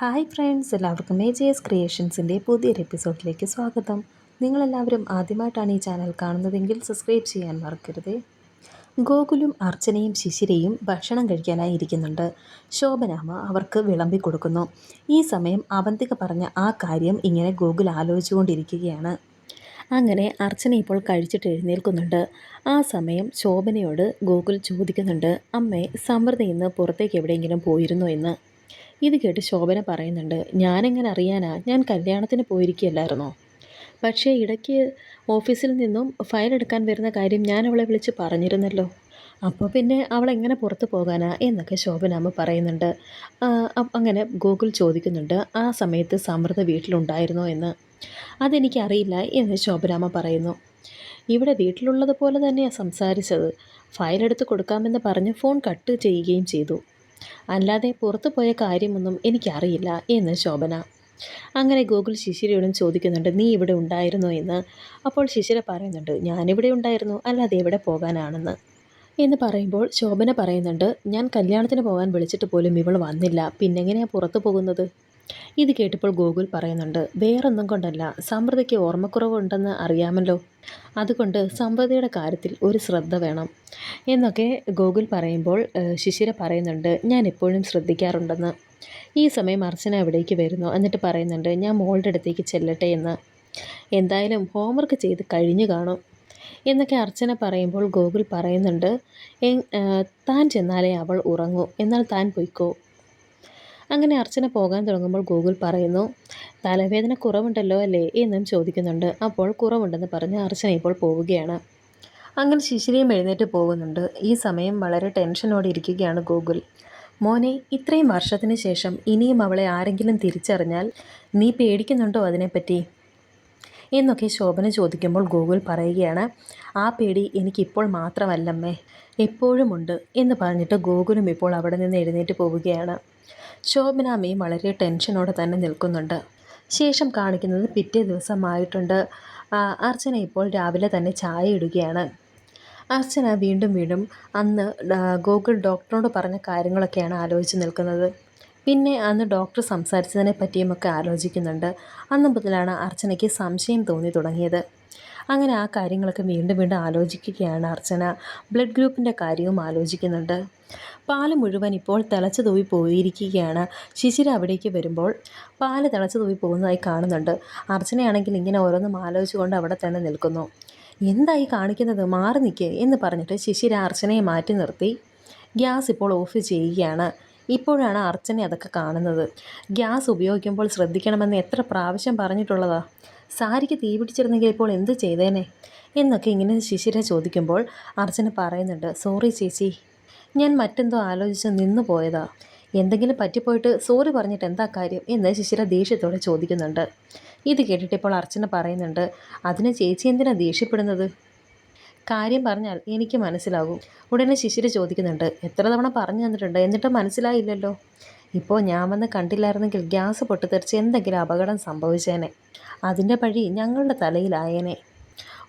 Hi friends എല്ലാവർക്കും A J S ക്രിയേഷൻസിന്റെ പുതിയൊരു എപ്പിസോഡിലേക്ക് സ്വാഗതം. നിങ്ങളെല്ലാവരും ആദ്യമായിട്ടാണ് ഈ ചാനൽ കാണുന്നതെങ്കിൽ സബ്സ്ക്രൈബ് ചെയ്യാൻ മറക്കരുത്. ഗോകുലും അർച്ചനയും ശിശിരയും ഭക്ഷണം കഴിക്കാനായി ഇരിക്കുന്നുണ്ട്. ശോഭനാമ അവർക്ക് വിളമ്പി കൊടുക്കുന്നു. ഈ സമയം അവന്തിക പറഞ്ഞ ആ കാര്യം ഇങ്ങനെ ഗോകുൽ ആലോചിച്ചുകൊണ്ടിരിക്കുകയാണ്. അങ്ങനെ അർച്ചന ഇപ്പോൾ കഴിച്ചിട്ട് എഴുന്നേൽക്കുന്നുണ്ട്. ആ സമയം ശോഭനയോട് ഗോകുൽ ചോദിക്കുന്നുണ്ട് അമ്മേ സമൃദ്ധ ഇന്ന് പുറത്തേക്ക് എവിടെയെങ്കിലും പോയിരുന്നോ എന്ന്? ഇത് കേട്ട് ശോഭന പറയുന്നുണ്ട് ഞാനെങ്ങനെ അറിയാനാ? ഞാൻ കല്യാണത്തിന് പോയിരിക്കുകയല്ലായിരുന്നോ? പക്ഷേ ഇടയ്ക്ക് ഓഫീസിൽ നിന്നും ഫയൽ എടുക്കാൻ വരുന്ന കാര്യം ഞാൻ അവളെ വിളിച്ച് പറഞ്ഞിരുന്നല്ലോ. അപ്പോൾ പിന്നെ അവൾ എങ്ങനെ പുറത്ത് പോകാനാ? എന്നൊക്കെ ശോഭന അമ്മ പറയുന്നുണ്ട്. അങ്ങനെ ഗൂഗിൾ ചോദിക്കുന്നുണ്ട് ആ സമയത്ത് സമൃദ്ധ വീട്ടിലുണ്ടായിരുന്നോ എന്ന്? അതെനിക്കറിയില്ല എന്ന് ശോഭനാമ്മ പറയുന്നു. ഇവിടെ വീട്ടിലുള്ളത് പോലെ തന്നെയാണ് സംസാരിച്ചത്. ഫയൽ എടുത്ത് കൊടുക്കാമെന്ന് പറഞ്ഞ് ഫോൺ കട്ട് ചെയ്യുകയും ചെയ്തു. അല്ലാതെ പുറത്തു പോയ കാര്യമൊന്നും എനിക്കറിയില്ല എന്ന് ശോഭന. അങ്ങനെ ഗൂഗിൾ ശിശിരയോടും ചോദിക്കുന്നുണ്ട് നീ ഇവിടെ ഉണ്ടായിരുന്നോ എന്ന്? അപ്പോൾ ശിശിര പറയുന്നുണ്ട് ഞാനിവിടെ ഉണ്ടായിരുന്നു അല്ലാതെ എവിടെ പോകാനാണെന്ന്. എന്ന് പറയുമ്പോൾ ശോഭന പറയുന്നുണ്ട് ഞാൻ കല്യാണത്തിന് പോകാൻ വിളിച്ചിട്ട് പോലും ഇവൾ വന്നില്ല പിന്നെങ്ങനെയാണ് പുറത്തു പോകുന്നത്? ഇത് കേട്ടപ്പോൾ ഗോകുൽ പറയുന്നുണ്ട് വേറൊന്നും കൊണ്ടല്ല സമൃദ്ധിക്ക് ഓർമ്മക്കുറവുണ്ടെന്ന് അറിയാമല്ലോ. അതുകൊണ്ട് സമ്പതിയുടെ കാര്യത്തിൽ ഒരു ശ്രദ്ധ വേണം. എന്നൊക്കെ ഗോകുൽ പറയുമ്പോൾ ശിശിര പറയുന്നുണ്ട് ഞാൻ എപ്പോഴും ശ്രദ്ധിക്കാറുണ്ടെന്ന്. ഈ സമയം അർച്ചന അവിടേക്ക് വരുന്നു? എന്നിട്ട് പറയുന്നുണ്ട് ഞാൻ മോളുടെ അടുത്തേക്ക് ചെല്ലട്ടെ എന്ന്. എന്തായാലും ഹോംവർക്ക് ചെയ്ത് കഴിഞ്ഞു കാണും. എന്നൊക്കെ അർച്ചന പറയുമ്പോൾ ഗോകുൽ പറയുന്നുണ്ട് താൻ ചെന്നാലേ അവൾ ഉറങ്ങൂ. എന്നാൽ താൻ പൊയ്ക്കോ. അങ്ങനെ അർച്ചന പോകാൻ തുടങ്ങുമ്പോൾ ഗൂഗിൾ പറയുന്നു തലവേദന കുറവുണ്ടല്ലോ അല്ലേ? എന്നും ചോദിക്കുന്നുണ്ട്. അപ്പോൾ കുറവുണ്ടെന്ന് പറഞ്ഞ് അർച്ചന ഇപ്പോൾ പോവുകയാണ്. അങ്ങനെ ശിശിരിയും എഴുന്നേറ്റ് പോകുന്നുണ്ട്. ഈ സമയം വളരെ ടെൻഷനോടെ ഇരിക്കുകയാണ് ഗൂഗിൾ. മോനെ ഇത്രയും വർഷത്തിന് ശേഷം ഇനിയും അവളെ ആരെങ്കിലും തിരിച്ചറിഞ്ഞാൽ നീ പേടിക്കുന്നുണ്ടോ അതിനെപ്പറ്റി? എന്നൊക്കെ ശോഭന ചോദിക്കുമ്പോൾ ഗൂഗിൾ പറയുകയാണ് ആ പേടി എനിക്കിപ്പോൾ മാത്രമല്ലമ്മേ എപ്പോഴുമുണ്ട് എന്ന് പറഞ്ഞിട്ട് ഗോകുലും ഇപ്പോൾ അവിടെ നിന്ന് എഴുന്നേറ്റ് പോവുകയാണ്. ശോഭനാമ്മയും വളരെ ടെൻഷനോടെ തന്നെ നിൽക്കുന്നുണ്ട്. ശേഷം കാണിക്കുന്നത് പിറ്റേ ദിവസമായിട്ടുണ്ട്. അർച്ചന ഇപ്പോൾ രാവിലെ തന്നെ ചായ ഇടുകയാണ്. അർച്ചന വീണ്ടും വീണ്ടും അന്ന് ഗൂഗിൾ ഡോക്ടറോട് പറഞ്ഞ കാര്യങ്ങളൊക്കെയാണ് ആലോചിച്ച് നിൽക്കുന്നത്. പിന്നെ അന്ന് ഡോക്ടർ സംസാരിച്ചതിനെ പറ്റിയുമൊക്കെ ആലോചിക്കുന്നുണ്ട്. അന്ന് മുതലാണ് അർച്ചനയ്ക്ക് സംശയം തോന്നി തുടങ്ങിയത്. അങ്ങനെ ആ കാര്യങ്ങളൊക്കെ വീണ്ടും വീണ്ടും ആലോചിക്കുകയാണ് അർച്ചന. ബ്ലഡ് ഗ്രൂപ്പിന്റെ കാര്യവും ആലോചിക്കുന്നുണ്ട്. പാൽ മുഴുവൻ ഇപ്പോൾ തിളച്ചു തൂവി പോയിരിക്കുകയാണ്. ശിശിര അവിടേക്ക് വരുമ്പോൾ പാൽ തിളച്ചു തൂവി പോകുന്നതായി കാണുന്നുണ്ട്. അർച്ചനയാണെങ്കിൽ ഇങ്ങനെ ഓരോന്നും ആലോചിച്ചുകൊണ്ട് അവിടെ തന്നെ നിൽക്കുന്നു. എന്തായി കാണിക്കുന്നത്? മാറി നിൽക്കുക എന്ന് പറഞ്ഞിട്ട് ശിശിര അർച്ചനയെ മാറ്റി നിർത്തി. ഗ്യാസ് ഇപ്പോൾ ഓഫ് ചെയ്യുകയാണ്. ഇപ്പോഴാണ് അർച്ചന അതൊക്കെ കാണുന്നത്. ഗ്യാസ് ഉപയോഗിക്കുമ്പോൾ ശ്രദ്ധിക്കണമെന്ന് എത്ര പ്രാവശ്യം പറഞ്ഞിട്ടുള്ളതാ? സാരിക്ക് തീ പിടിച്ചിരുന്നെങ്കിൽ ഇപ്പോൾ എന്ത് ചെയ്തേനെ? എന്നൊക്കെ ഇങ്ങനെ ശിശിര ചോദിക്കുമ്പോൾ അർച്ചന പറയുന്നുണ്ട് സോറി ചേച്ചി ഞാൻ മറ്റെന്തോ ആലോചിച്ച് നിന്നു പോയതാ. എന്തെങ്കിലും പറ്റിപ്പോയിട്ട് സോറി പറഞ്ഞിട്ട് എന്താ കാര്യം? എന്ന് ശിശിര ദേഷ്യത്തോടെ ചോദിക്കുന്നുണ്ട്. ഇത് കേട്ടിട്ടിപ്പോൾ അർച്ചന പറയുന്നുണ്ട് അതിന് ചേച്ചി എന്തിനാണ് ദേഷ്യപ്പെടുന്നത്? കാര്യം പറഞ്ഞാൽ എനിക്ക് മനസ്സിലാകും. ഉടനെ ശിശിര ചോദിക്കുന്നുണ്ട് എത്ര തവണ പറഞ്ഞു തന്നിട്ടുണ്ട്? എന്നിട്ട് മനസ്സിലായില്ലല്ലോ? ഇപ്പോൾ ഞാൻ വന്ന് കണ്ടില്ലായിരുന്നെങ്കിൽ ഗ്യാസ് പൊട്ടിത്തെറിച്ച് എന്തെങ്കിലും അപകടം സംഭവിച്ചേനെ. അതിന്റെ പഴി ഞങ്ങളുടെ തലയിലായേനെ.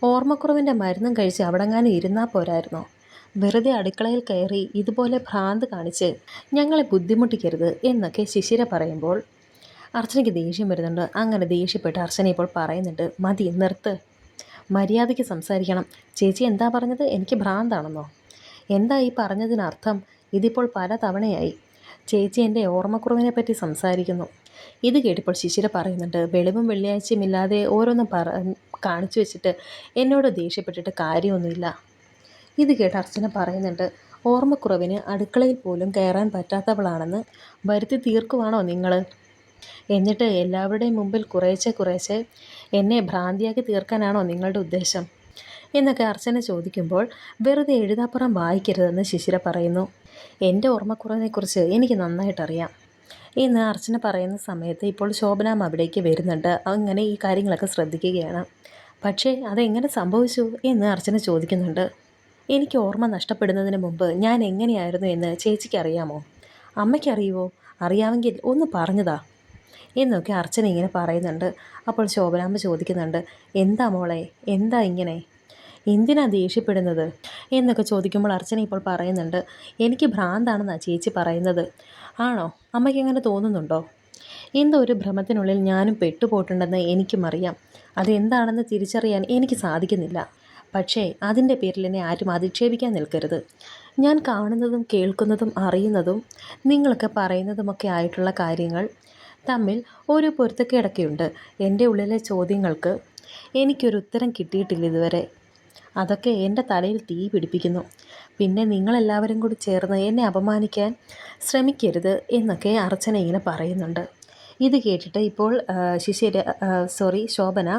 ഓർമ്മക്കുറവിന്റെ മരുന്നും കഴിച്ച് അവിടെങ്ങാനും ഇരുന്നാൽ പോരായിരുന്നോ? വെറുതെ അടുക്കളയിൽ കയറി ഇതുപോലെ ഭ്രാന്ത് കാണിച്ച് ഞങ്ങളെ ബുദ്ധിമുട്ടിക്കരുത് എന്നൊക്കെ ശിശിര പറയുമ്പോൾ അർച്ചനയ്ക്ക് ദേഷ്യം വരുന്നുണ്ട്. അങ്ങനെ ദേഷ്യപ്പെട്ട് അർച്ചന ഇപ്പോൾ പറയുന്നുണ്ട് മതി നിർത്ത്. മര്യാദയ്ക്ക് സംസാരിക്കണം. ചേച്ചി എന്താ പറഞ്ഞത്? എനിക്ക് ഭ്രാന്താണെന്നോ? എന്താ ഈ പറഞ്ഞതിനർത്ഥം? ഇതിപ്പോൾ പല തവണയായി. ചേച്ചി എന്റെ ഓർമ്മക്കുറവിനെ പറ്റി സംസാരിക്കുന്നു. ഇത് കേട്ടിപ്പോൾ ശിശിര പറയുന്നുണ്ട് വെളിവും വെള്ളിയാഴ്ചയും ഇല്ലാതെ ഓരോന്നും പറ കാണിച്ചു വെച്ചിട്ട് എന്നോട് ദേഷ്യപ്പെട്ടിട്ട് കാര്യമൊന്നുമില്ല. ഇത് കേട്ട് അർച്ചന പറയുന്നുണ്ട് ഓർമ്മക്കുറവിന് അടുക്കളയിൽ പോലും കയറാൻ പറ്റാത്തവളാണെന്ന് വരുത്തി തീർക്കുവാണോ നിങ്ങൾ എന്നിട്ട് എല്ലാവരുടെയും മുമ്പിൽ കുറേശ്ശെ കുറേശ്ശെ എന്നെ ഭ്രാന്തിയാക്കി തീർക്കാനാണോ നിങ്ങളുടെ ഉദ്ദേശം? എന്നൊക്കെ അർച്ചന ചോദിക്കുമ്പോൾ വെറുതെ എഴുതാപ്പുറം വായിക്കരുതെന്ന് ശിശിര പറയുന്നു. എന്റെ ഓർമ്മക്കുറവിനെക്കുറിച്ച് എനിക്ക് നന്നായിട്ടറിയാം. എന്ന് അർച്ചന പറയുന്ന സമയത്ത് ഇപ്പോൾ ശോഭനാം അവിടേക്ക് വരുന്നുണ്ട്. അങ്ങനെ ഈ കാര്യങ്ങളൊക്കെ ശ്രദ്ധിക്കുകയാണ്. പക്ഷേ അതെങ്ങനെ സംഭവിച്ചു എന്ന് അർച്ചന ചോദിക്കുന്നുണ്ട്. എനിക്ക് ഓർമ്മ നഷ്ടപ്പെടുന്നതിന് മുമ്പ് ഞാൻ എങ്ങനെയായിരുന്നു എന്ന് ചേച്ചിക്ക് അറിയാമോ? അമ്മയ്ക്കറിയുമോ അറിയാമെങ്കിൽ ഒന്ന് പറഞ്ഞതാ. എന്നൊക്കെ അർച്ചന ഇങ്ങനെ പറയുന്നുണ്ട്. അപ്പോൾ ശോഭനാമ്മ ചോദിക്കുന്നുണ്ട് എന്താ മോളെ എന്താ ഇങ്ങനെ? എന്തിനാ ദേഷ്യപ്പെടുന്നത്? എന്നൊക്കെ ചോദിക്കുമ്പോൾ അർച്ചന ഇപ്പോൾ പറയുന്നുണ്ട് എനിക്ക് ഭ്രാന്താണെന്നാണ് ചേച്ചി പറയുന്നത്. ആണോ? അമ്മയ്ക്ക് എങ്ങനെ തോന്നുന്നുണ്ടോ? എന്തോ ഒരു ഭ്രമത്തിനുള്ളിൽ ഞാനും പെട്ടുപോട്ടുണ്ടെന്ന് എനിക്കും അറിയാം. അതെന്താണെന്ന് തിരിച്ചറിയാൻ എനിക്ക് സാധിക്കുന്നില്ല. പക്ഷേ അതിന്റെ പേരിൽ എന്നെ ആരും അധിക്ഷേപിക്കാൻ നിൽക്കരുത്. ഞാൻ കാണുന്നതും കേൾക്കുന്നതും അറിയുന്നതും നിങ്ങളൊക്കെ പറയുന്നതുമൊക്കെ ആയിട്ടുള്ള കാര്യങ്ങൾ തമ്മിൽ ഒരു പൊരുത്തക്കിടക്കുണ്ട് എന്റെ ഉള്ളിലെ ചോദ്യങ്ങൾക്ക് എനിക്കൊരു ഉത്തരം കിട്ടിയിട്ടില്ല ഇതുവരെ. അതൊക്കെ എന്റെ തലയിൽ തീ പിടിപ്പിക്കുന്നു. പിന്നെ നിങ്ങളെല്ലാവരും കൂടി ചേർന്ന് എന്നെ അപമാനിക്കാൻ ശ്രമിക്കരുത് എന്നൊക്കെ അർച്ചന ഇങ്ങനെ പറയുന്നുണ്ട്. ഇത് കേട്ടിട്ട് ഇപ്പോൾ ശിശിര സോറി ശോഭന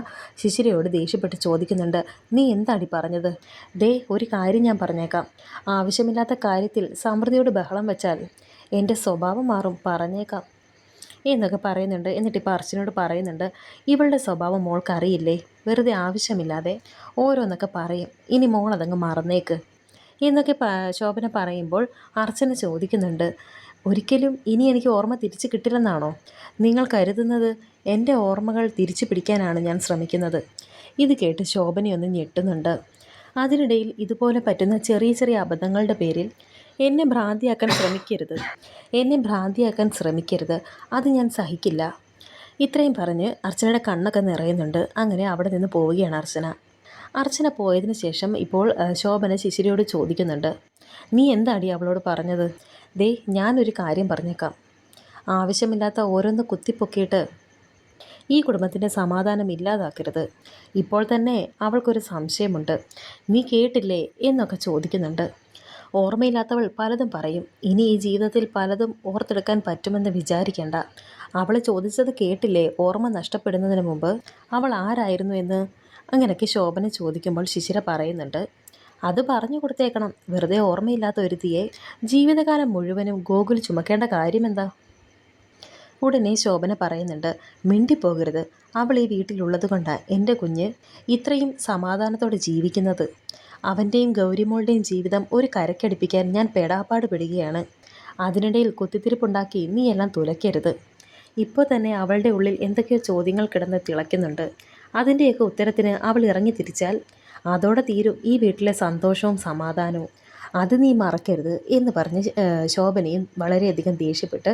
ശിശിരയോട് ദേഷ്യപ്പെട്ട് ചോദിക്കുന്നുണ്ട്. നീ എന്താടി പറഞ്ഞത്? ദേ ഒരു കാര്യം ഞാൻ പറഞ്ഞേക്കാം. ആവശ്യമില്ലാത്ത കാര്യത്തിൽ സമൃദ്ധിയോട് ബഹളം വെച്ചാൽ എന്റെ സ്വഭാവം മാറും. പറഞ്ഞേക്കാം. എന്നൊക്കെ പറയുന്നുണ്ട്. എന്നിട്ട് ഇപ്പോൾ അർച്ചനോട് പറയുന്നുണ്ട് ഇവളുടെ സ്വഭാവം മോൾക്ക് അറിയില്ലേ വെറുതെ ആവശ്യമില്ലാതെ ഓരോന്നൊക്കെ പറയും. ഇനി മോൾ അതങ്ങ് മറന്നേക്ക്. എന്നൊക്കെ ശോഭന പറയുമ്പോൾ അർച്ചന ചോദിക്കുന്നുണ്ട് ഒരിക്കലും ഇനി എനിക്ക് ഓർമ്മ തിരിച്ചു കിട്ടില്ലെന്നാണോ? നിങ്ങൾ കരുതുന്നത് എന്റെ ഓർമ്മകൾ തിരിച്ചു പിടിക്കാനാണ് ഞാൻ ശ്രമിക്കുന്നത്. ഇത് കേട്ട് ശോഭനയൊന്ന് ഞെട്ടുന്നുണ്ട്. അതിനിടയിൽ ഇതുപോലെ പറ്റുന്ന ചെറിയ ചെറിയ അബദ്ധങ്ങളുടെ പേരിൽ എന്നെ ഭ്രാന്തിയാക്കാൻ ശ്രമിക്കരുത്. എന്നെ ഭ്രാന്തിയാക്കാൻ ശ്രമിക്കരുത്. അത് ഞാൻ സഹിക്കില്ല. ഇത്രയും പറഞ്ഞ് അർച്ചനയുടെ കണ്ണൊക്കെ നിറയുന്നുണ്ട്. അങ്ങനെ അവിടെ നിന്ന് പോവുകയാണ് അർച്ചന. അർച്ചന പോയതിന് ശേഷം ഇപ്പോൾ ശോഭന ശിശിരിയോട് ചോദിക്കുന്നുണ്ട്. നീ എന്താടി അവളോട് പറഞ്ഞത്? ദേ ഞാനൊരു കാര്യം പറഞ്ഞേക്കാം. ആവശ്യമില്ലാത്ത ഓരോന്ന് കുത്തിപ്പൊക്കിയിട്ട് ഈ കുടുംബത്തിന്റെ സമാധാനം ഇല്ലാതാക്കരുത്. ഇപ്പോൾ തന്നെ അവൾക്കൊരു സംശയമുണ്ട്. നീ കേട്ടില്ലേ? എന്നൊക്കെ ചോദിക്കുന്നുണ്ട്. ഓർമ്മയില്ലാത്തവൾ പലതും പറയും. ഇനി ഈ ജീവിതത്തിൽ പലതും ഓർത്തെടുക്കാൻ പറ്റുമെന്ന് വിചാരിക്കേണ്ട. അവൾ ചോദിച്ചത് കേട്ടില്ലേ? ഓർമ്മ നഷ്ടപ്പെടുന്നതിന് മുമ്പ് അവൾ ആരായിരുന്നു എന്ന്? അങ്ങനെയൊക്കെ ശോഭന ചോദിക്കുമ്പോൾ ശിശിര പറയുന്നുണ്ട്. അത് പറഞ്ഞു കൊടുത്തേക്കണം. വെറുതെ ഓർമ്മയില്ലാത്ത ഒരുത്തിയെ ജീവിതകാലം മുഴുവനും ഗോകുൽ ചുമക്കേണ്ട കാര്യമെന്താ? ഉടനെ ശോഭന പറയുന്നുണ്ട്. മിണ്ടിപ്പോകരുത്. അവൾ ഈ വീട്ടിലുള്ളത് കൊണ്ടാണ് എന്റെ കുഞ്ഞ് ഇത്രയും സമാധാനത്തോടെ ജീവിക്കുന്നത്. അവന്റെയും ഗൗരിമോളുടെയും ജീവിതം ഒരു കരക്കടിപ്പിക്കാൻ ഞാൻ പേടാപ്പാട് പെടുകയാണ് അതിനിടയിൽ കുത്തിത്തിരിപ്പുണ്ടാക്കി നീയെല്ലാം തുലയ്ക്കരുത്. ഇപ്പോൾ തന്നെ അവളുടെ ഉള്ളിൽ എന്തൊക്കെയോ ചോദ്യങ്ങൾ കിടന്ന് തിളയ്ക്കുന്നുണ്ട്. അതിന്റെയൊക്കെ ഉത്തരത്തിന് അവൾ ഇറങ്ങി തിരിച്ചാൽ അതോടെ തീരും ഈ വീട്ടിലെ സന്തോഷവും സമാധാനവും. അത് നീ മറക്കരുത് എന്ന് പറഞ്ഞ് ശോഭനയും വളരെയധികം ദേഷ്യപ്പെട്ട്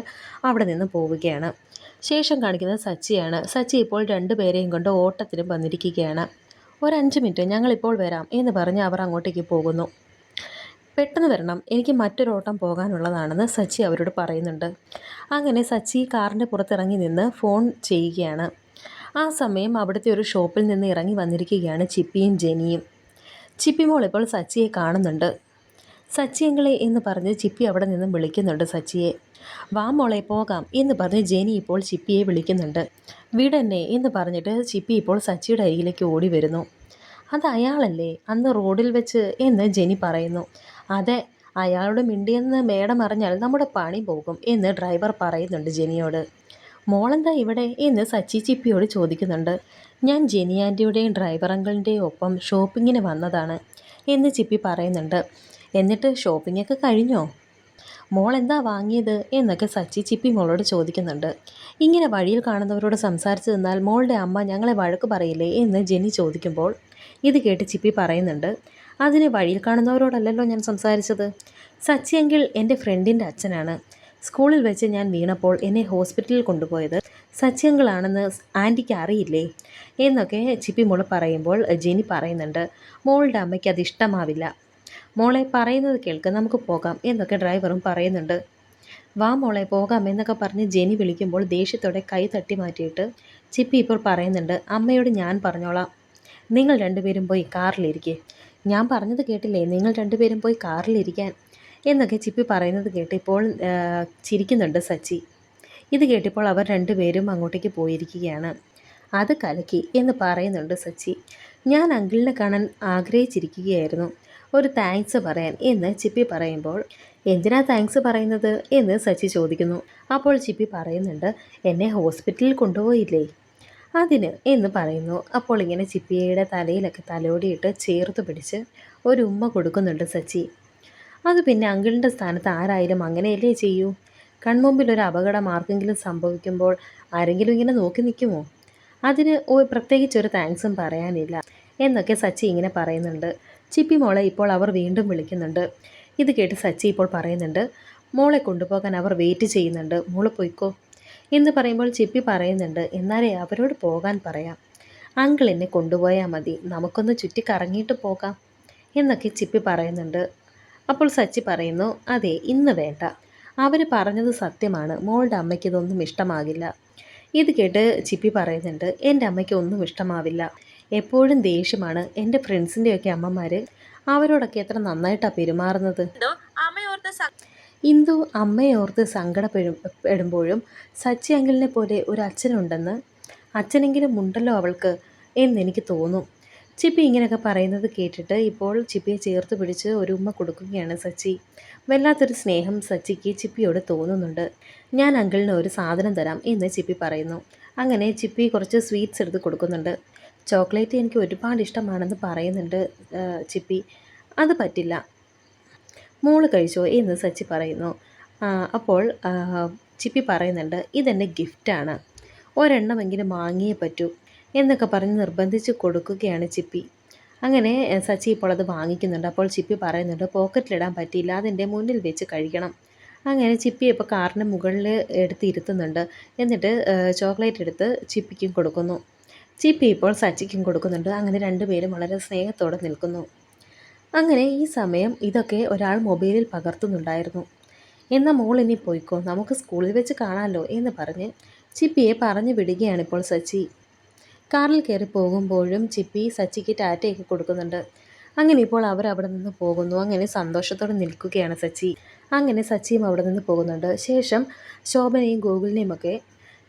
അവിടെ നിന്ന് പോവുകയാണ്. ശേഷം കാണിക്കുന്നത് സച്ചിയാണ്. സച്ചി ഇപ്പോൾ രണ്ടുപേരെയും കൊണ്ട് ഓട്ടത്തിനും വന്നിരിക്കുകയാണ്. ഒരഞ്ച് മിനിറ്റ് ഞങ്ങളിപ്പോൾ വരാം എന്ന് പറഞ്ഞ് അവർ അങ്ങോട്ടേക്ക് പോകുന്നു. പെട്ടെന്ന് വരണം എനിക്ക് മറ്റൊരു ഓട്ടം പോകാനുള്ളതാണെന്ന് സച്ചി അവരോട് പറയുന്നുണ്ട്. അങ്ങനെ സച്ചി കാറിന്റെ പുറത്തിറങ്ങി നിന്ന് ഫോൺ ചെയ്യുകയാണ്. ആ സമയം അവിടുത്തെ ഒരു ഷോപ്പിൽ നിന്ന് ഇറങ്ങി വന്നിരിക്കുകയാണ് ചിപ്പിയും ജെനിയും. ചിപ്പി മോൾ ഇപ്പോൾ സച്ചിയെ കാണുന്നുണ്ട്. സച്ചിയങ്ങളെ എന്ന് പറഞ്ഞ് ചിപ്പി അവിടെ നിന്നും വിളിക്കുന്നുണ്ട് സച്ചിയെ. വാ മോളെ പോകാം എന്ന് പറഞ്ഞ് ജെനി ഇപ്പോൾ ചിപ്പിയെ വിളിക്കുന്നുണ്ട്. വീടെന്നെ എന്ന് പറഞ്ഞിട്ട് ചിപ്പി ഇപ്പോൾ സച്ചിയുടെ അരികിലേക്ക് ഓടി വരുന്നു. അത് അയാളല്ലേ? അന്ന് റോഡിൽ വെച്ച് എന്ന് ജെനി പറയുന്നു. അതെ അയാളോട് മിണ്ടിയെന്ന് മേഡം അറിഞ്ഞാൽ നമ്മുടെ പണി പോകും എന്ന് ഡ്രൈവർ പറയുന്നുണ്ട് ജെനിയോട്. മോളെന്താ ഇവിടെ എന്ന് സച്ചി ചിപ്പിയോട് ചോദിക്കുന്നുണ്ട്. ഞാൻ ജെനി ആന്റിയുടെയും ഡ്രൈവർ അങ്കിളിന്റെയും ഒപ്പം ഷോപ്പിങ്ങിന് വന്നതാണ് എന്ന് ചിപ്പി പറയുന്നുണ്ട്. എന്നിട്ട് ഷോപ്പിങ്ങൊക്കെ കഴിഞ്ഞോ? മോൾ എന്താ വാങ്ങിയത് എന്നൊക്കെ സച്ചി ചിപ്പി മോളോട് ചോദിക്കുന്നുണ്ട്. ഇങ്ങനെ വഴിയിൽ കാണുന്നവരോട് സംസാരിച്ചു നിന്നാൽ മോളുടെ അമ്മ ഞങ്ങളെ വഴക്ക് പറയില്ലേ എന്ന് ജെനി ചോദിക്കുമ്പോൾ ഇത് കേട്ട് ചിപ്പി പറയുന്നുണ്ട് അതിന് വഴിയിൽ കാണുന്നവരോടല്ലല്ലോ ഞാൻ സംസാരിച്ചത്? സച്ചിയെങ്കിൽ എന്റെ ഫ്രണ്ടിന്റെ അച്ഛനാണ്. സ്കൂളിൽ വെച്ച് ഞാൻ വീണപ്പോൾ എന്നെ ഹോസ്പിറ്റലിൽ കൊണ്ടുപോയത് സച്ചിയങ്കിളാണെന്ന് ആന്റിക്ക് അറിയില്ലേ? എന്നൊക്കെ ചിപ്പി മോൾ പറയുമ്പോൾ ജെനി പറയുന്നുണ്ട് മോളുടെ അമ്മയ്ക്ക് അത് ഇഷ്ടമാവില്ല. മോളെ പറയുന്നത് കേൾക്ക് നമുക്ക് പോകാം എന്നൊക്കെ ഡ്രൈവറും പറയുന്നുണ്ട്. വാ മോളെ പോകാം എന്നൊക്കെ പറഞ്ഞ് ജെനി വിളിക്കുമ്പോൾ ദേഷ്യത്തോടെ കൈ തട്ടി മാറ്റിയിട്ട് ചിപ്പി ഇപ്പോൾ പറയുന്നുണ്ട് അമ്മയോട് ഞാൻ പറഞ്ഞോളാം. നിങ്ങൾ രണ്ടുപേരും പോയി കാറിലിരിക്കേ. ഞാൻ പറഞ്ഞത് കേട്ടില്ലേ? നിങ്ങൾ രണ്ടുപേരും പോയി കാറിലിരിക്കാൻ. എന്നൊക്കെ ചിപ്പി പറയുന്നത് കേട്ട് ഇപ്പോൾ ചിരിക്കുന്നുണ്ട് സച്ചി. ഇത് കേട്ടിപ്പോൾ അവർ രണ്ടുപേരും അങ്ങോട്ടേക്ക് പോയിരിക്കുകയാണ്. അത് കലക്കി എന്ന് പറയുന്നുണ്ട് സച്ചി. ഞാൻ അങ്കിളിനെ കാണാൻ ആഗ്രഹിച്ചിരിക്കുകയായിരുന്നു. ഒരു താങ്ക്സ് പറയാൻ എന്ന് ചിപ്പി പറയുമ്പോൾ എന്തിനാ താങ്ക്സ് പറയുന്നത്? എന്ന് സച്ചി ചോദിക്കുന്നു. അപ്പോൾ ചിപ്പി പറയുന്നുണ്ട് എന്നെ ഹോസ്പിറ്റലിൽ കൊണ്ടുപോയില്ലേ? അതിന് എന്ന് പറയുന്നു. അപ്പോൾ ഇങ്ങനെ ചിപ്പിയയുടെ തലയിലൊക്കെ തലോടിയിട്ട് ചേർത്ത് പിടിച്ച് ഒരു ഉമ്മ കൊടുക്കുന്നുണ്ട് സച്ചി. അത് പിന്നെ അങ്കിളിന്റെ സ്ഥാനത്ത് ആരായാലും അങ്ങനെയല്ലേ ചെയ്യൂ? കൺമുമ്പിൽ ഒരു അപകടം ആർക്കെങ്കിലും സംഭവിക്കുമ്പോൾ ആരെങ്കിലും ഇങ്ങനെ നോക്കി നിൽക്കുമോ? അതിന് പ്രത്യേകിച്ചൊരു താങ്ക്സും പറയാനില്ല എന്നൊക്കെ സച്ചി ഇങ്ങനെ പറയുന്നുണ്ട്. ചിപ്പി മോളെ ഇപ്പോൾ അവർ വീണ്ടും വിളിക്കുന്നുണ്ട്. ഇത് കേട്ട് സച്ചി ഇപ്പോൾ പറയുന്നുണ്ട് മോളെ കൊണ്ടുപോകാൻ അവർ വെയിറ്റ് ചെയ്യുന്നുണ്ട്. മോൾ പോയിക്കോ. എന്ന് പറയുമ്പോൾ ചിപ്പി പറയുന്നുണ്ട് എന്നാലേ അവരോട് പോകാൻ പറയാം. അങ്കിൾ എന്നെ കൊണ്ടുപോയാൽ മതി. നമുക്കൊന്ന് ചുറ്റി കറങ്ങിയിട്ട് പോകാം. എന്നൊക്കെ ചിപ്പി പറയുന്നുണ്ട്. അപ്പോൾ സച്ചി പറയുന്നു അതെ ഇന്ന് വേണ്ട. അവർ പറഞ്ഞത് സത്യമാണ്. മോളുടെ അമ്മയ്ക്ക് ഇതൊന്നും ഇഷ്ടമാകില്ല. ഇത് കേട്ട് ചിപ്പി പറയുന്നുണ്ട് എന്റെ അമ്മയ്ക്ക് ഒന്നും ഇഷ്ടമാവില്ല. എപ്പോഴും ദേഷ്യമാണ്. എന്റെ ഫ്രണ്ട്സിന്റെയൊക്കെ അമ്മമാർ അവരോടൊക്കെ എത്ര നന്നായിട്ടാണ് പെരുമാറുന്നത്? ഇന്ദു അമ്മയോർത്ത് സങ്കടപ്പെടും പെടുമ്പോഴും സച്ചി അങ്കിളിനെ പോലെ ഒരു അച്ഛനുണ്ടെന്ന് അച്ഛനെങ്കിലും ഉണ്ടല്ലോ അവൾക്ക് എന്നെനിക്ക് തോന്നും. ചിപ്പി ഇങ്ങനെയൊക്കെ പറയുന്നത് കേട്ടിട്ട് ഇപ്പോൾ ചിപ്പിയെ ചേർത്ത് പിടിച്ച് ഒരു ഉമ്മ കൊടുക്കുകയാണ് സച്ചി. വല്ലാത്തൊരു സ്നേഹം സച്ചിക്ക് ചിപ്പിയോട് തോന്നുന്നുണ്ട്. ഞാൻ അങ്കിളിന് ഒരു സാധനം തരാം എന്ന് ചിപ്പി പറയുന്നു. അങ്ങനെ ചിപ്പി കുറച്ച് സ്വീറ്റ്സ് എടുത്ത് കൊടുക്കുന്നുണ്ട്. ചോക്ലേറ്റ് എനിക്ക് ഒരുപാട് ഇഷ്ടമാണെന്ന് പറയുന്നുണ്ട് ചിപ്പി. അത് പറ്റില്ല. മോൾ കഴിച്ചോ എന്ന് സച്ചി പറയുന്നു. അപ്പോൾ ചിപ്പി പറയുന്നുണ്ട് ഇതെന്റെ ഗിഫ്റ്റാണ് ഒരെണ്ണമെങ്കിലും വാങ്ങിയേ പറ്റൂ എന്നൊക്കെ പറഞ്ഞ് നിർബന്ധിച്ച് കൊടുക്കുകയാണ് ചിപ്പി. അങ്ങനെ സച്ചി ഇപ്പോൾ അത് വാങ്ങിക്കുന്നുണ്ട്. അപ്പോൾ ചിപ്പി പറയുന്നുണ്ട് പോക്കറ്റിലിടാൻ പറ്റിയില്ല അതിന്റെ മുന്നിൽ വെച്ച് കഴിക്കണം. അങ്ങനെ ചിപ്പി ഇപ്പോൾ കാറിന്റെ മുകളിൽ എടുത്ത് ഇരുത്തുന്നുണ്ട് എന്നിട്ട് ചോക്ലേറ്റ് എടുത്ത് ചിപ്പിക്കും കൊടുക്കുന്നു. ചിപ്പി ഇപ്പോൾ സച്ചിക്കും കൊടുക്കുന്നുണ്ട്. അങ്ങനെ രണ്ടുപേരും വളരെ സ്നേഹത്തോടെ നിൽക്കുന്നു. അങ്ങനെ ഈ സമയം ഇതൊക്കെ ഒരാൾ മൊബൈലിൽ പകർത്തുന്നുണ്ടായിരുന്നു. എന്നാൽ മോൾ ഇനി പോയിക്കോ നമുക്ക് സ്കൂളിൽ വെച്ച് കാണാമല്ലോ എന്ന് പറഞ്ഞ് ചിപ്പിയെ പറഞ്ഞു വിടുകയാണ് ഇപ്പോൾ സച്ചി. കാറിൽ കയറി പോകുമ്പോഴും ചിപ്പി സച്ചിക്ക് ടാറ്റയൊക്കെ കൊടുക്കുന്നുണ്ട്. അങ്ങനെ ഇപ്പോൾ അവർ അവിടെ നിന്ന് പോകുന്നു. അങ്ങനെ സന്തോഷത്തോടെ നിൽക്കുകയാണ് സച്ചി. അങ്ങനെ സച്ചിയും അവിടെ നിന്ന് പോകുന്നുണ്ട്. ശേഷം ശോഭനയും ഗോകുലിനെയും ഒക്കെ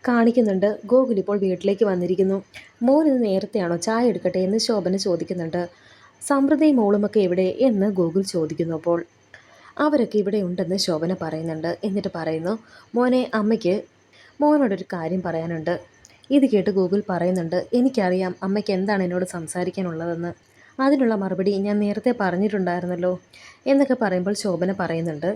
കാണിക്കുന്നുണ്ട്. ഗോകുൽ ഇപ്പോൾ വീട്ടിലേക്ക് വന്നിരിക്കുന്നു. മോൻ ഇത് നേരത്തെയാണോ ചായ എടുക്കട്ടെ എന്ന് ശോഭന ചോദിക്കുന്നുണ്ട്. സമൃദ്ധയും മോളുമൊക്കെ എവിടെ എന്ന് ഗൂഗിൾ ചോദിക്കുന്നു അപ്പോൾ അവരൊക്കെ ഇവിടെ ഉണ്ടെന്ന് ശോഭന പറയുന്നുണ്ട് എന്നിട്ട് പറയുന്നു മോനെ അമ്മയ്ക്ക് മോനോടൊരു കാര്യം പറയാനുണ്ട്. ഇത് കേട്ട് ഗൂഗിൾ പറയുന്നുണ്ട് എനിക്കറിയാം അമ്മയ്ക്ക് എന്താണ് എന്നോട് സംസാരിക്കാനുള്ളതെന്ന്. അതിനുള്ള മറുപടി ഞാൻ നേരത്തെ പറഞ്ഞിട്ടുണ്ടായിരുന്നല്ലോ എന്നൊക്കെ പറയുമ്പോൾ ശോഭന പറയുന്നുണ്ട്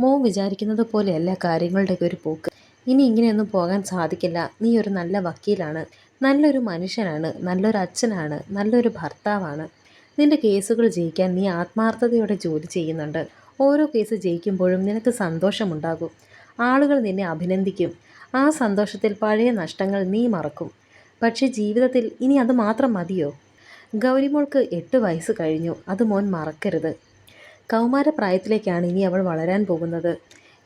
മോൻ വിചാരിക്കുന്നത് പോലെയല്ല കാര്യങ്ങളുടെയൊക്കെ ഒരു പോക്ക്. ഇനി ഇങ്ങനെയൊന്നും പോകാൻ സാധിക്കില്ല. നീ ഒരു നല്ല വക്കീലാണ്. നല്ലൊരു മനുഷ്യനാണ്. നല്ലൊരു അച്ഛനാണ്. നല്ലൊരു ഭർത്താവാണ്. നിന്റെ കേസുകൾ ജയിക്കാൻ നീ ആത്മാർത്ഥതയോടെ ജോലി ചെയ്യുന്നുണ്ട്. ഓരോ കേസ് ജയിക്കുമ്പോഴും നിനക്ക് സന്തോഷമുണ്ടാകും. ആളുകൾ നിന്നെ അഭിനന്ദിക്കും. ആ സന്തോഷത്തിൽ പഴയ നഷ്ടങ്ങൾ നീ മറക്കും. പക്ഷേ ജീവിതത്തിൽ ഇനി അത് മാത്രം മതിയോ? ഗൗരിമോൾക്ക് എട്ട് വയസ്സ് കഴിഞ്ഞു. അത് മോൻ മറക്കരുത്. കൗമാരപ്രായത്തിലേക്കാണ് ഇനി അവൾ വളരാൻ പോകുന്നത്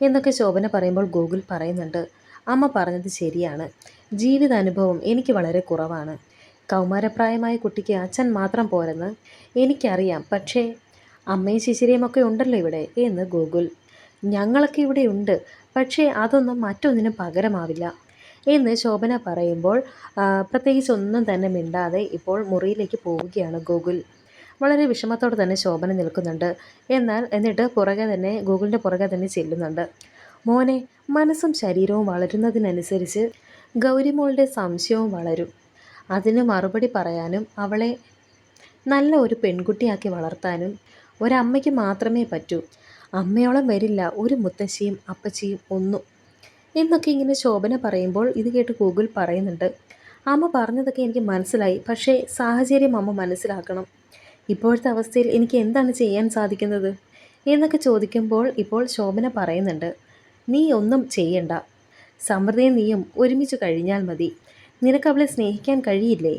എന്നൊക്കെ ശോഭന പറയുമ്പോൾ ഗൂഗിൾ പറയുന്നുണ്ട്. അമ്മ പറഞ്ഞത് ശരിയാണ്. ജീവിതാനുഭവം എനിക്ക് വളരെ കുറവാണ്. കൗമാരപ്രായമായ കുട്ടിക്ക് അച്ഛൻ മാത്രം പോരെന്ന് എനിക്കറിയാം. പക്ഷേ അമ്മയും ശിശിരയും ഒക്കെ ഉണ്ടല്ലോ ഇവിടെ എന്ന് ഗൂഗിൾ. ഞങ്ങളൊക്കെ ഇവിടെ ഉണ്ട്. പക്ഷേ അതൊന്നും മറ്റൊന്നിനും പകരമാവില്ല എന്ന് ശോഭന പറയുമ്പോൾ പ്രത്യേകിച്ച് ഒന്നും തന്നെ മിണ്ടാതെ ഇപ്പോൾ മുറിയിലേക്ക് പോവുകയാണ് ഗൂഗിൾ. വളരെ വിഷമത്തോടെ തന്നെ ശോഭന നിൽക്കുന്നുണ്ട്. എന്നാൽ എന്നിട്ട് പുറകെ തന്നെ ഗൂഗിളിന്റെ പുറകെ തന്നെ ചെല്ലുന്നുണ്ട്. മോനെ മനസ്സും ശരീരവും വളരുന്നതിനനുസരിച്ച് ഗൗരിമോളുടെ സംശയവും വളരും. അതിന് മറുപടി പറയാനും അവളെ നല്ല ഒരു പെൺകുട്ടിയാക്കി വളർത്താനും ഒരമ്മയ്ക്ക് മാത്രമേ പറ്റൂ. അമ്മയോളം വരില്ല ഒരു മുത്തശ്ശിയും അപ്പച്ചിയും ഒന്നും. എന്നൊക്കെ ഇങ്ങനെ ശോഭന പറയുമ്പോൾ ഇത് കേട്ട് ഗൂഗിൾ പറയുന്നുണ്ട്. അമ്മ പറഞ്ഞതൊക്കെ എനിക്ക് മനസ്സിലായി പക്ഷേ സാഹചര്യം അമ്മ മനസ്സിലാക്കണം. ഇപ്പോഴത്തെ അവസ്ഥയിൽ എനിക്ക് എന്താണ് ചെയ്യാൻ സാധിക്കുന്നത്? എന്നൊക്കെ ചോദിക്കുമ്പോൾ ഇപ്പോൾ ശോഭന പറയുന്നുണ്ട് നീ ഒന്നും ചെയ്യണ്ട. സമൃദ്ധിയും നീയും ഒരുമിച്ച് കഴിഞ്ഞാൽ മതി. നിനക്ക് അവളെ സ്നേഹിക്കാൻ കഴിയില്ലേ?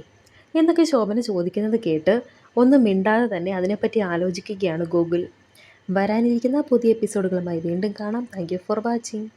എന്നൊക്കെ ശോഭന ചോദിക്കുന്നത് കേട്ട് ഒന്നും മിണ്ടാതെ തന്നെ അതിനെപ്പറ്റി ആലോചിക്കുകയാണ് ഗൂഗിൾ വരാനിരിക്കുന്ന പുതിയ എപ്പിസോഡുകളുമായി വീണ്ടും കാണാം. Thank for watching